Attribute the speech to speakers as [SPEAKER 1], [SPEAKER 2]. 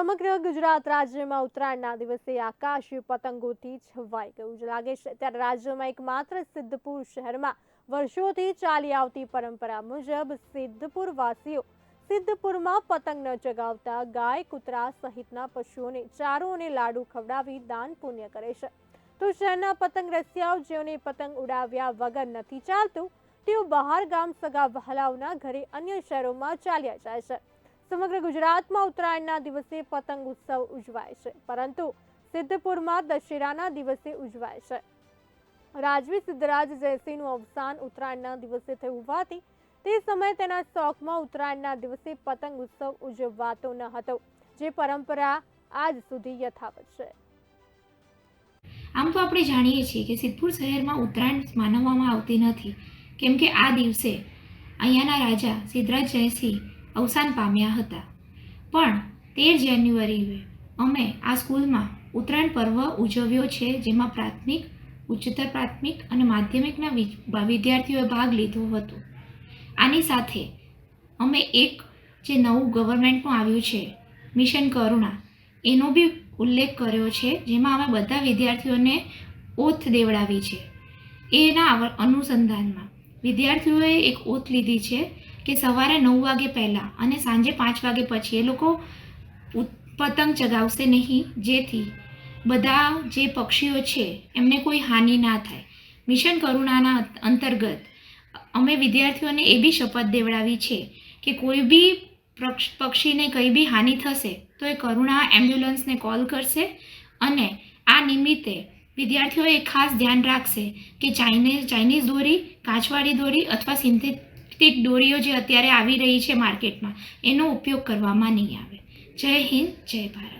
[SPEAKER 1] સમગ્ર ગુજરાત રાજ્યમાં ઉત્તરાયણના દિવસે આકાશ પતંગોથી છવાઈ ગયું લાગે છે. ત્યારે રાજ્યમાં એકમાત્ર સિદ્ધપુર શહેરમાં વર્ષોથી ચાલી આવતી પરંપરા મુજબ સિદ્ધપુર વાસીઓ સિદ્ધપુરમાં પતંગ ન ચગાવતા, ગાય, કૂતરા સહિતના પશુઓને ચારો અને લાડુ ખવડાવી દાન પુણ્ય કરે છે. તો શહેરના પતંગ રસિયાઓ જેઓને પતંગ ઉડાવ્યા વગર નથી ચાલતું, તેઓ બહાર ગામ સગા વહાલાઓના ઘરે અન્ય શહેરોમાં ચાલ્યા જાય છે. સમગ્ર ગુજરાતમાં ઉત્તરાયણના દિવસે પતંગ ઉત્સવ ઉજવાય છે. પરંતુ સિદ્ધપુરમાં દશેરાના દિવસે ઉજવાય છે. રાજવી સિદ્ધરાજ જયસિંહનું અવસાન ઉત્તરાયણના દિવસે થયું હોવાથી તે સમયે તેના શોખમાં ઉત્તરાયણના દિવસે પતંગ ઉત્સવ ઉજવાતો ન હતો, જે પરંપરા આજ સુધી યથાવત છે.
[SPEAKER 2] આમ તો આપણે જાણીએ છીએ કે સિદ્ધપુર શહેરમાં ઉત્તરાયણ માનવવામાં આવતી નથી. કેમ કે આ દિવસે અહીંયાના રાજા સિદ્ધરાજ જયસિંહ અવસાન પામ્યા હતા. પણ તેર જાન્યુઆરીએ અમે આ સ્કૂલમાં ઉત્તરાયણ પર્વ ઉજવ્યો છે, જેમાં પ્રાથમિક, ઉચ્ચતર પ્રાથમિક અને માધ્યમિકના વિદ્યાર્થીઓએ ભાગ લીધો હતો. આની સાથે અમે એક જે નવું ગવર્મેન્ટનું આવ્યું છે, મિશન કરુણા, એનો બી ઉલ્લેખ કર્યો છે, જેમાં અમે બધા વિદ્યાર્થીઓને ઓથ દેવડાવી છે. એના અનુસંધાનમાં વિદ્યાર્થીઓએ એક ઓથ લીધી છે કે સવારે નવ વાગે પહેલાં અને સાંજે પાંચ વાગે પછી એ લોકો પતંગ ચગાવશે નહીં. જેથી બધા જે પક્ષીઓ છે, એમને કોઈ હાનિ ના થાય. મિશન કરુણાના અંતર્ગત અમે વિદ્યાર્થીઓને એ બી શપથ દેવડાવી છે કે કોઈ બી પક્ષ- પક્ષીને કંઈ બી હાનિ થશે, તો એ કરુણા એમ્બ્યુલન્સને કોલ કરશે અને આ નિમિત્તે વિદ્યાર્થીઓએ ખાસ ધ્યાન રાખશે કે ચાઇનીઝ ચાઇનીઝ દોરી, કાચવાળી દોરી અથવા સિન્થેટિક દોરીઓ જે અત્યારે આવી રહી છે માર્કેટમાં, એનો ઉપયોગ કરવામાં નહીં આવે. જય હિન્દ, જય ભારત.